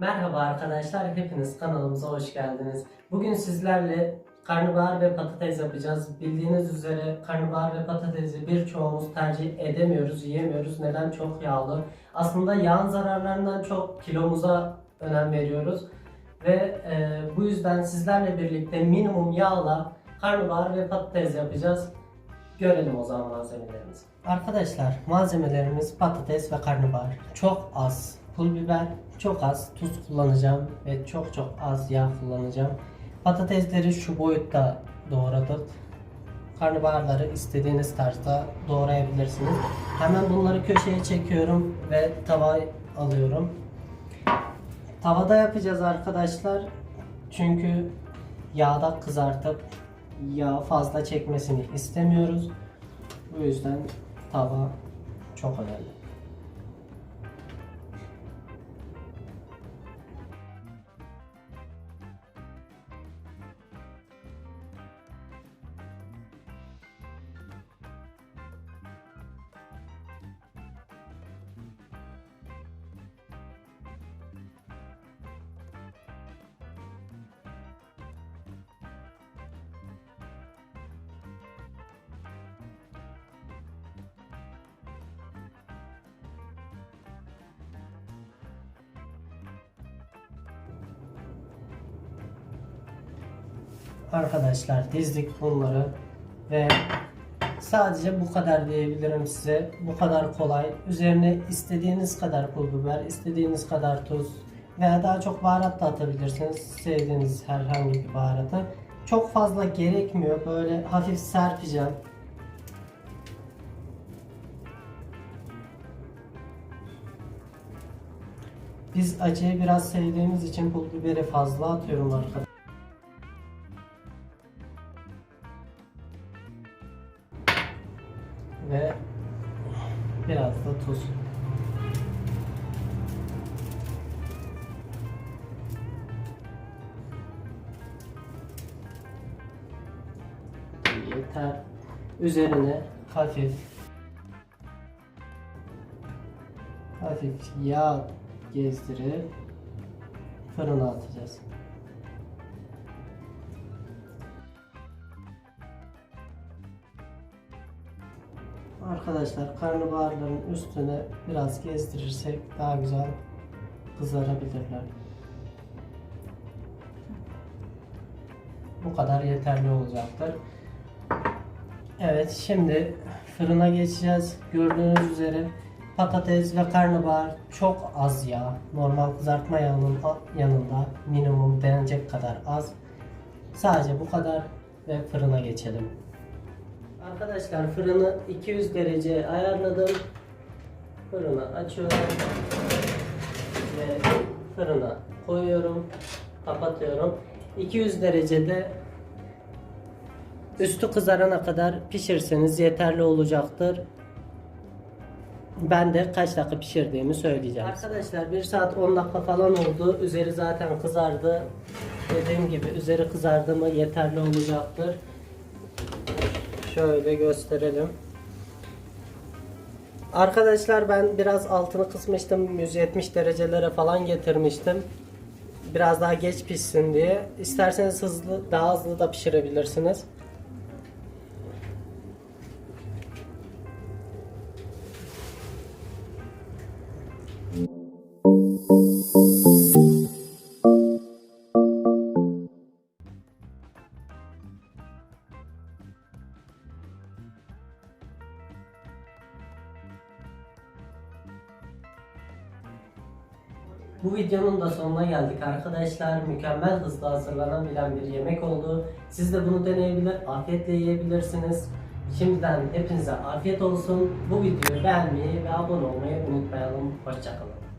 Merhaba arkadaşlar, hepiniz kanalımıza hoş geldiniz. Bugün sizlerle karnabahar ve patates yapacağız. Bildiğiniz üzere karnabahar ve patatesi birçoğumuz tercih edemiyoruz, yiyemiyoruz. Neden? Çok yağlı. Aslında yağın zararlarından çok kilomuza önem veriyoruz. Ve e, bu yüzden sizlerle birlikte minimum yağla karnabahar ve patates yapacağız. Görelim o zaman malzemelerimizi. Arkadaşlar malzemelerimiz patates ve karnabahar. Çok az pul biber, çok az tuz kullanacağım ve çok çok az yağ kullanacağım. Patatesleri şu boyutta doğradık. Karnabaharları istediğiniz tarzda doğrayabilirsiniz. Hemen bunları köşeye çekiyorum ve tava alıyorum. Tavada yapacağız arkadaşlar. Çünkü yağda kızartıp yağ fazla çekmesini istemiyoruz. Bu yüzden tava çok önemli. Arkadaşlar dizdik bunları ve sadece bu kadar diyebilirim size. Bu kadar kolay. Üzerine istediğiniz kadar pul biber, istediğiniz kadar tuz veya daha çok baharat da atabilirsiniz. Sevdiğiniz herhangi bir baharatı. Çok fazla gerekmiyor. Böyle hafif serpeceğim. Biz acıyı biraz sevdiğimiz için pul biberi fazla atıyorum arkadaşlar. Ve biraz da tuz. Yeter. Üzerine hafif hafif yağ gezdirip fırına atacağız. Arkadaşlar karnabaharların üstüne biraz gezdirirsek daha güzel kızarabilirler. Bu kadar yeterli olacaktır. Evet şimdi fırına geçeceğiz. Gördüğünüz üzere patates ve karnabahar çok az yağ. Normal kızartma yağının yanında minimum denecek kadar az. Sadece bu kadar ve fırına geçelim. Arkadaşlar fırını 200 derece ayarladım. Fırını açıyorum. Ve fırına koyuyorum. Kapatıyorum. 200 derecede üstü kızarana kadar pişirseniz yeterli olacaktır. Ben de kaç dakika pişirdiğimi söyleyeceğim. Arkadaşlar 1 saat 10 dakika falan oldu. Üzeri zaten kızardı. Dediğim gibi üzeri kızardı mı yeterli olacaktır. Şöyle gösterelim. Arkadaşlar ben biraz altını kısmıştım. 170 derecelere falan getirmiştim. Biraz daha geç pişsin diye. İsterseniz hızlı, daha hızlı da pişirebilirsiniz. Bu videonun da sonuna geldik arkadaşlar. Mükemmel hızlı hazırlanabilen bir yemek oldu. Siz de bunu deneyebilir, afiyetle yiyebilirsiniz. Şimdiden hepinize afiyet olsun. Bu videoyu beğenmeyi ve abone olmayı unutmayalım. Hoşçakalın.